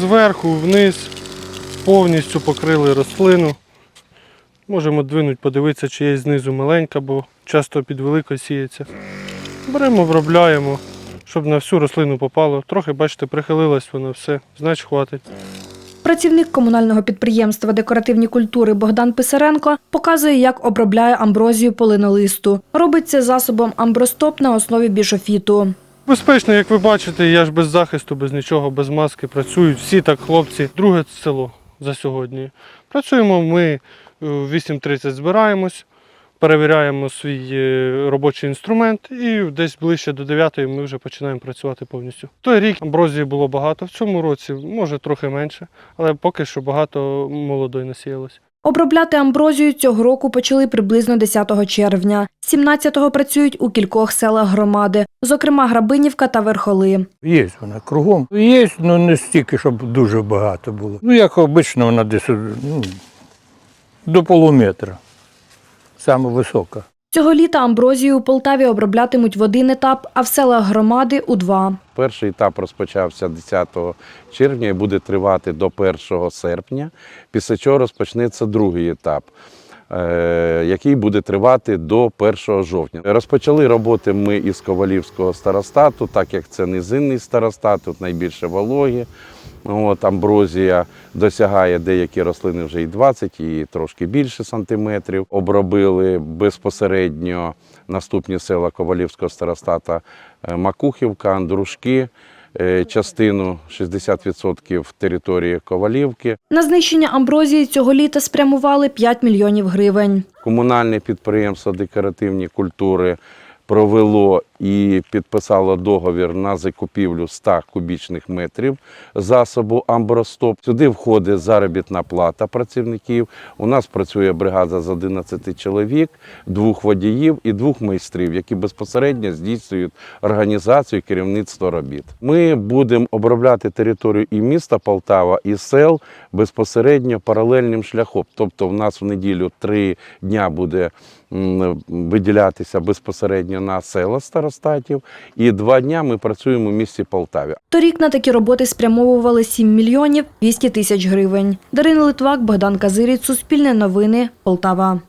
Зверху вниз повністю покрили рослину. Можемо двинуть, подивитися, чи є знизу маленька, бо часто під велико сіється. Беремо, обробляємо, щоб на всю рослину попало. Трохи, бачите, прихилилась вона все, значить хватить. Працівник комунального підприємства декоративні культури Богдан Писаренко показує, як обробляє амброзію полинолисту. Робить це засобом амбростоп на основі біжофіту. Безпечно, як ви бачите, я ж без захисту, без нічого, без маски працюють. Всі так хлопці. Друге село за сьогодні. Працюємо ми е, в 8.30 збираємось, перевіряємо свій е, робочий інструмент і десь ближче до 9 ми вже починаємо працювати повністю. Той рік амброзії було багато, в цьому році може трохи менше, але поки що багато молодої насіялось. Обробляти амброзію цього року почали приблизно 10 червня. 17-го працюють у кількох селах громади, зокрема Грабинівка та Верхоли. Є вона кругом. Є, але не стільки, щоб дуже багато було. Ну, як обично, вона десь ну, до полуметра. Саме висока. Цього літа амброзію у Полтаві оброблятимуть в один етап, а в селах громади у два. Перший етап розпочався 10 червня і буде тривати до 1 серпня, після чого розпочнеться другий етап. Е, Який буде тривати до 1 жовтня. Розпочали роботи ми із Ковалівського старостату, так як це низинний старостат, тут найбільше вологі. От, амброзія досягає деякі рослини вже і 20, і трошки більше сантиметрів. Обробили безпосередньо наступні села Ковалівського старостата е, Макухівка, Андрушки, частину 60% території Ковалівки. На знищення амброзії цього літа спрямували 5 мільйонів гривень. Комунальне підприємство декоративні культури провело і підписало договір на закупівлю 100 кубічних метрів засобу Амбростоп. Сюди входить заробітна плата працівників. У нас працює бригада з 11 чоловік, двох водіїв і двох майстрів, які безпосередньо здійснюють організацію керівництво робіт. Ми будемо обробляти територію і міста Полтава, і сел безпосередньо паралельним шляхом. Тобто, в нас в неділю три дня буде виділятися безпосередньо на села старостатів, і два дня ми працюємо в місті Полтаві. Торік на такі роботи спрямовували 7 мільйонів 200 тисяч гривень. Дарина Литвак, Богдан Казиріць, Суспільне новини, Полтава.